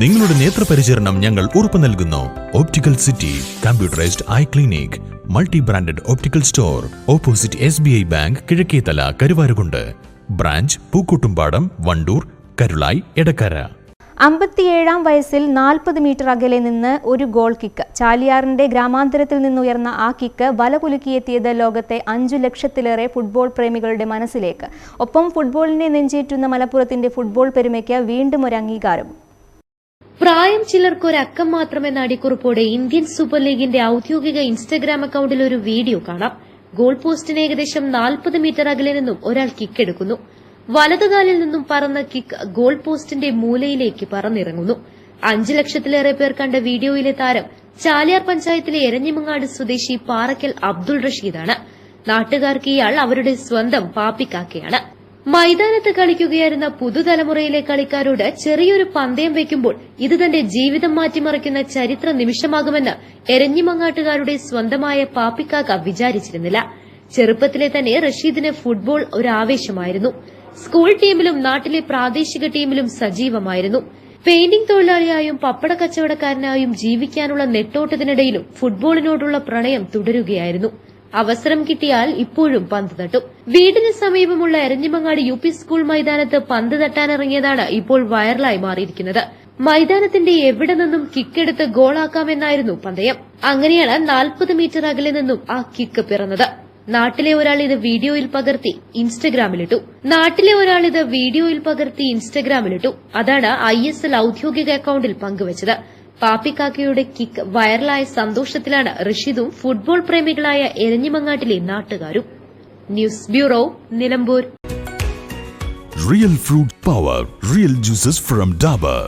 നിങ്ങളുടെ നേത്രപരിചരണം ഞങ്ങൾ ഉറപ്പു നൽകുന്നു. Optical city computerised eye clinic multi branded optical store opposite S B I bank Kizhakkethala Karuvarakundu branch Pookkottumpadam Wandoor Karulai Edakkara അമ്പത്തിയേഴാം വയസ്സിൽ നാൽപ്പത് metre അകലെ നിന്ന് ഒരു ഗോൾ കിക്ക് ചാലിയാറിന്റെ ഗ്രാമാന്തരത്തിൽ നിന്നുയർന്ന ആ കിക്ക് വലകുലുക്കിയെത്തിയത് ലോകത്തെ അഞ്ചു ലക്ഷത്തിലേറെ ഫുട്ബോൾ പ്രേമികളുടെ മനസ്സിലേക്ക്. ഒപ്പം ഫുട്ബോളിനെ നെഞ്ചേറ്റുന്ന മലപ്പുറത്തിന്റെ ഫുട്ബോൾ പെരുമയ്ക്ക് വീണ്ടും ഒരു അംഗീകാരം. പ്രായം ചിലർക്ക് ഒരു അക്കം മാത്രമെന്ന അടിക്കുറിപ്പോടെ ഇന്ത്യൻ സൂപ്പർ ലീഗിന്റെ ഔദ്യോഗിക ഇൻസ്റ്റഗ്രാം അക്കൌണ്ടിൽ ഒരു വീഡിയോ കാണാം. ഗോൾ പോസ്റ്റിന് ഏകദേശം നാൽപ്പത് മീറ്റർ അകലെ നിന്നും ഒരാൾ കിക്ക് എടുക്കുന്നു. വലതുകാലിൽ നിന്നും പറന്ന കിക്ക് ഗോൾ പോസ്റ്റിന്റെ മൂലയിലേക്ക് പറന്നിറങ്ങുന്നു. അഞ്ചു ലക്ഷത്തിലേറെ പേർ കണ്ട വീഡിയോയിലെ താരം ചാലിയാർ പഞ്ചായത്തിലെ എരഞ്ഞിമങ്ങാട് സ്വദേശി പാറക്കൽ അബ്ദുൾ റഷീദാണ്. നാട്ടുകാർക്ക് ഇയാൾ അവരുടെ സ്വന്തം പാപ്പിക്കാക്കയാണ്. മൈതാനത്ത് കളിക്കുകയായിരുന്ന പുതുതലമുറയിലെ കളിക്കാരോട് ചെറിയൊരു പന്തയം വെക്കുമ്പോൾ ഇത് തന്റെ ജീവിതം മാറ്റിമറിക്കുന്ന ചരിത്ര നിമിഷമാകുമെന്ന് എരഞ്ഞിമങ്ങാട്ടുകാരുടെ സ്വന്തമായ പാപ്പിക്കാക്ക വിചാരിച്ചിരുന്നില്ല. ചെറുപ്പത്തിലെ തന്നെ റഷീദിന് ഫുട്ബോൾ ഒരു ആവേശമായിരുന്നു. സ്കൂൾ ടീമിലും നാട്ടിലെ പ്രാദേശിക ടീമിലും സജീവമായിരുന്നു. പെയിന്റിംഗ് തൊഴിലാളിയായും പപ്പട കച്ചവടക്കാരനായും ജീവിക്കാനുള്ള നെട്ടോട്ടത്തിനിടയിലും ഫുട്ബോളിനോടുള്ള പ്രണയം തുടരുകയായിരുന്നു. അവസരം കിട്ടിയാൽ ഇപ്പോഴും പന്ത് തട്ടും. വീടിന് സമീപമുള്ള എരഞ്ഞിമങ്ങാട് യു പി സ്കൂൾ മൈതാനത്ത് പന്ത് തട്ടാനിറങ്ങിയതാണ് ഇപ്പോൾ വൈറലായി മാറിയിരിക്കുന്നത്. മൈതാനത്തിന്റെ എവിടെ നിന്നും കിക്കെടുത്ത് ഗോളാക്കാമെന്നായിരുന്നു പന്തയം. അങ്ങനെയാണ് നാൽപ്പത് മീറ്റർ അകലെ നിന്നും ആ കിക്ക് പിറന്നത്. നാട്ടിലെ ഒരാൾ ഇത് വീഡിയോയിൽ പകർത്തി ഇൻസ്റ്റഗ്രാമിലിട്ടു. നാട്ടിലെ ഒരാൾ ഇത് വീഡിയോയിൽ പകർത്തി ഇൻസ്റ്റഗ്രാമിലിട്ടു. അതാണ് ഐ എസ് എൽ ഔദ്യോഗിക അക്കൌണ്ടിൽ പങ്കുവച്ചത്. പാപ്പിക്കാക്കയുടെ കിക്ക് വൈറലായ സന്തോഷത്തിലാണ് റഷീദും ഫുട്ബോൾ പ്രേമികളായ എരഞ്ഞിമങ്ങാട്ടിലെ നാട്ടുകാരും. News bureau Nilambur. Real fruit power real juices from Dabur